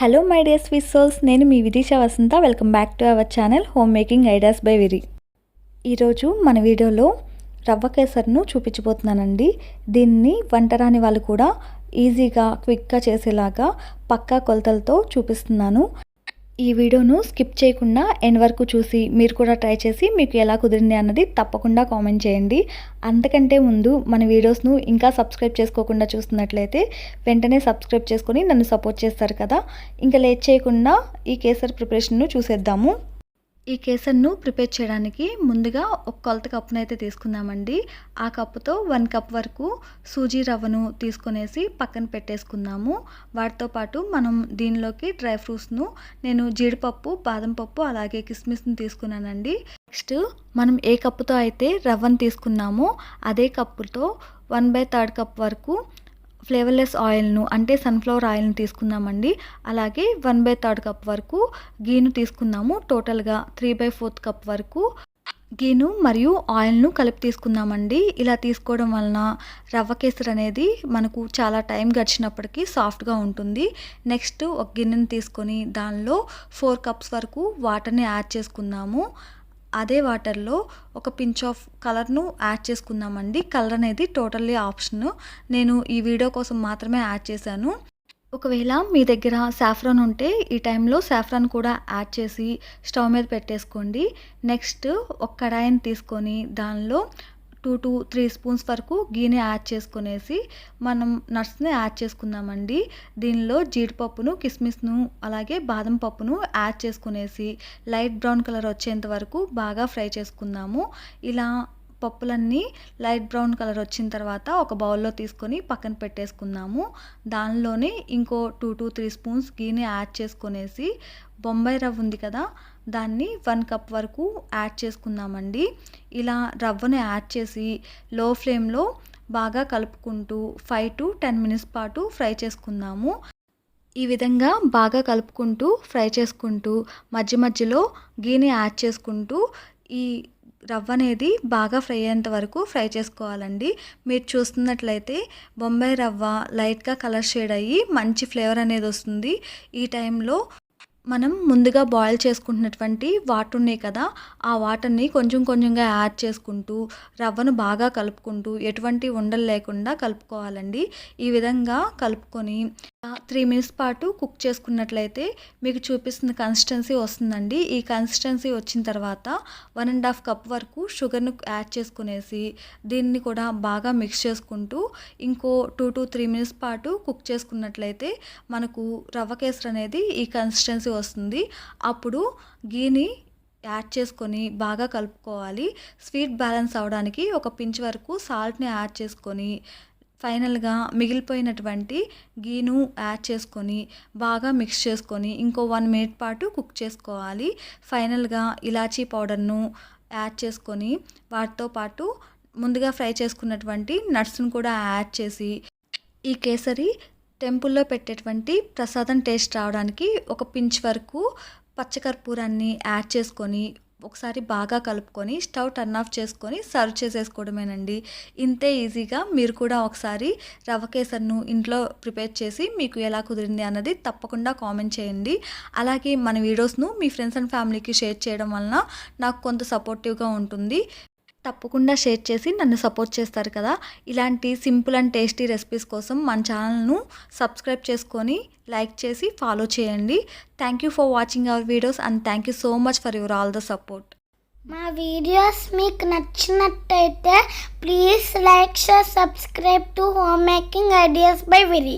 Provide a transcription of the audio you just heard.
Hello my dear sweet souls నేను మీ Vidisha Vasantha. Welcome back to our channel home making ideas by Viri ఈరోజు మన వీడియోలో రవ్వ కేసర్ను చూపించబోతున్నానండి. దీన్ని వంట రాని వాళ్ళు కూడా ఈజీగా క్విక్గా చేసేలాగా పక్కా కొలతలతో చూపిస్తున్నాను. ఈ వీడియోను స్కిప్ చేయకుండా ఎండ్ వరకు చూసి మీరు కూడా ట్రై చేసి మీకు ఎలా కుదిరింది అన్నది తప్పకుండా కామెంట్ చేయండి. అంతకంటే ముందు మన వీడియోస్ను ఇంకా సబ్స్క్రైబ్ చేసుకోకుండా చూస్తున్నట్లయితే వెంటనే సబ్స్క్రైబ్ చేసుకొని నన్ను సపోర్ట్ చేస్తారు కదా. ఇంకా లేట్ చేయకుండా ఈ కేసర్ ప్రిపరేషన్ను చూసేద్దాము. ఈ కేసర్ను ప్రిపేర్ చేయడానికి ముందుగా ఒక కొలత కప్పును అయితే తీసుకుందామండి. ఆ కప్పుతో వన్ కప్ వరకు సూజీ రవ్వను తీసుకునేసి పక్కన పెట్టేసుకుందాము. వాటితో పాటు మనం దీనిలోకి డ్రై ఫ్రూట్స్ను నేను జీడిపప్పు బాదం పప్పు అలాగే కిస్మిస్ను తీసుకున్నానండి. నెక్స్ట్ మనం ఏ కప్పుతో అయితే రవ్వను తీసుకున్నామో అదే కప్పుతో వన్ బై థర్డ్ కప్ వరకు ఫ్లేవర్లెస్ ఆయిల్ను అంటే సన్ఫ్లవర్ ఆయిల్ని తీసుకుందామండి. అలాగే వన్ బై థర్డ్ కప్ వరకు గీను తీసుకుందాము. టోటల్గా త్రీ బై ఫోర్త్ కప్ వరకు గీను మరియు ఆయిల్ను కలిపి తీసుకుందామండి. ఇలా తీసుకోవడం వలన రవ్వ కేసరి అనేది మనకు చాలా టైం గడిచినప్పటికీ సాఫ్ట్గా ఉంటుంది. నెక్స్ట్ ఒక గిన్నెని తీసుకొని దానిలో ఫోర్ కప్స్ వరకు వాటర్ని యాడ్ చేసుకుందాము. అదే వాటర్లో ఒక పించ్ ఆఫ్ కలర్ను యాడ్ చేసుకుందామండి. కలర్ అనేది టోటల్లీ ఆప్షన్. నేను ఈ వీడియో కోసం మాత్రమే యాడ్ చేశాను. ఒకవేళ మీ దగ్గర సాఫ్రాన్ ఉంటే ఈ టైంలో సాఫ్రాన్ కూడా యాడ్ చేసి స్టవ్ మీద పెట్టేసుకోండి. నెక్స్ట్ ఒక కడాయిని తీసుకొని దానిలో టూ టు త్రీ స్పూన్స్ వరకు గీని యాడ్ చేసుకునేసి మనం నట్స్ని యాడ్ చేసుకుందామండి. దీనిలో జీడిపప్పును కిస్మిస్ను అలాగే బాదం పప్పును యాడ్ చేసుకునేసి లైట్ బ్రౌన్ కలర్ వచ్చేంత వరకు బాగా ఫ్రై చేసుకుందాము. ఇలా పప్పులన్నీ లైట్ బ్రౌన్ కలర్ వచ్చిన తర్వాత ఒక బౌల్లో తీసుకొని పక్కన పెట్టేసుకుందాము. దానిలోనే ఇంకో టూ టూ త్రీ స్పూన్స్ గీని యాడ్ చేసుకొనేసి బొంబాయి రవ్వ ఉంది కదా దాన్ని వన్ కప్ వరకు యాడ్ చేసుకుందామండి. ఇలా రవ్వను యాడ్ చేసి లో ఫ్లేమ్లో బాగా కలుపుకుంటూ ఫైవ్ టు టెన్ మినిట్స్ పాటు ఫ్రై చేసుకుందాము. ఈ విధంగా బాగా కలుపుకుంటూ ఫ్రై చేసుకుంటూ మధ్య మధ్యలో గీని యాడ్ చేసుకుంటూ ఈ రవ్వ అనేది బాగా ఫ్రై అయ్యేంత వరకు ఫ్రై చేసుకోవాలండి. మీరు చూస్తున్నట్లయితే బొంబాయి రవ్వ లైట్గా కలర్ షేడ్ అయ్యి మంచి ఫ్లేవర్ అనేది వస్తుంది. ఈ టైంలో మనం ముందుగా బాయిల్ చేసుకుంటున్నటువంటి వాటర్ ఉన్నాయి కదా ఆ వాటర్ని కొంచెం కొంచెంగా యాడ్ చేసుకుంటూ రవ్వను బాగా కలుపుకుంటూ ఎటువంటి ఉండలు లేకుండా కలుపుకోవాలండి. ఈ విధంగా కలుపుకొని త్రీ మినిట్స్ పాటు కుక్ చేసుకున్నట్లయితే మీకు చూపిస్తున్న కన్సిస్టెన్సీ వస్తుందండి. ఈ కన్సిస్టెన్సీ వచ్చిన తర్వాత వన్ అండ్ హాఫ్ కప్ వరకు షుగర్ను యాడ్ చేసుకునేసి దీన్ని కూడా బాగా మిక్స్ చేసుకుంటూ ఇంకో టూ టు త్రీ మినిట్స్ పాటు కుక్ చేసుకున్నట్లయితే మనకు రవ్వ కేసరి అనేది ఈ కన్సిస్టెన్సీ వస్తుంది. అప్పుడు గీని యాడ్ చేసుకొని బాగా కలుపుకోవాలి. స్వీట్ బ్యాలెన్స్ అవడానికి ఒక పించ్ వరకు సాల్ట్ని యాడ్ చేసుకొని ఫైనల్గా మిగిలిపోయినటువంటి గీను యాడ్ చేసుకొని బాగా మిక్స్ చేసుకొని ఇంకో వన్ మినిట్ పాటు కుక్ చేసుకోవాలి. ఫైనల్గా ఇలాచీ పౌడర్ను యాడ్ చేసుకొని వాటితో పాటు ముందుగా ఫ్రై చేసుకున్నటువంటి నట్స్ను కూడా యాడ్ చేసి ఈ కేసరి టెంపుల్లో పెట్టేటువంటి ప్రసాదం టేస్ట్ రావడానికి ఒక పించ్ వరకు పచ్చకర్పూరాన్ని యాడ్ చేసుకొని ఒకసారి బాగా కలుపుకొని స్టవ్ టర్న్ ఆఫ్ చేసుకొని సర్వ్ చేసేసుకోవడమేనండి. ఇంతే ఈజీగా మీరు కూడా ఒకసారి రవ కేసర్ను ఇంట్లో ప్రిపేర్ చేసి మీకు ఎలా కుదిరింది అన్నది తప్పకుండా కామెంట్ చేయండి. అలాగే మన వీడియోస్ను మీ ఫ్రెండ్స్ అండ్ ఫ్యామిలీకి షేర్ చేయడం వలన నాకు కొంత సపోర్టివ్గా ఉంటుంది. తప్పకుండా షేర్ చేసి నన్ను సపోర్ట్ చేస్తారు కదా. ఇలాంటి సింపుల్ అండ్ టేస్టీ రెసిపీస్ కోసం మన ఛానల్ను సబ్స్క్రైబ్ చేసుకొని లైక్ చేసి ఫాలో చేయండి. Thank you for watching our videos and thank you so much for your all the support మా వీడియోస్ మీకు నచ్చినట్టయితే please like share subscribe to home making ideas by Viri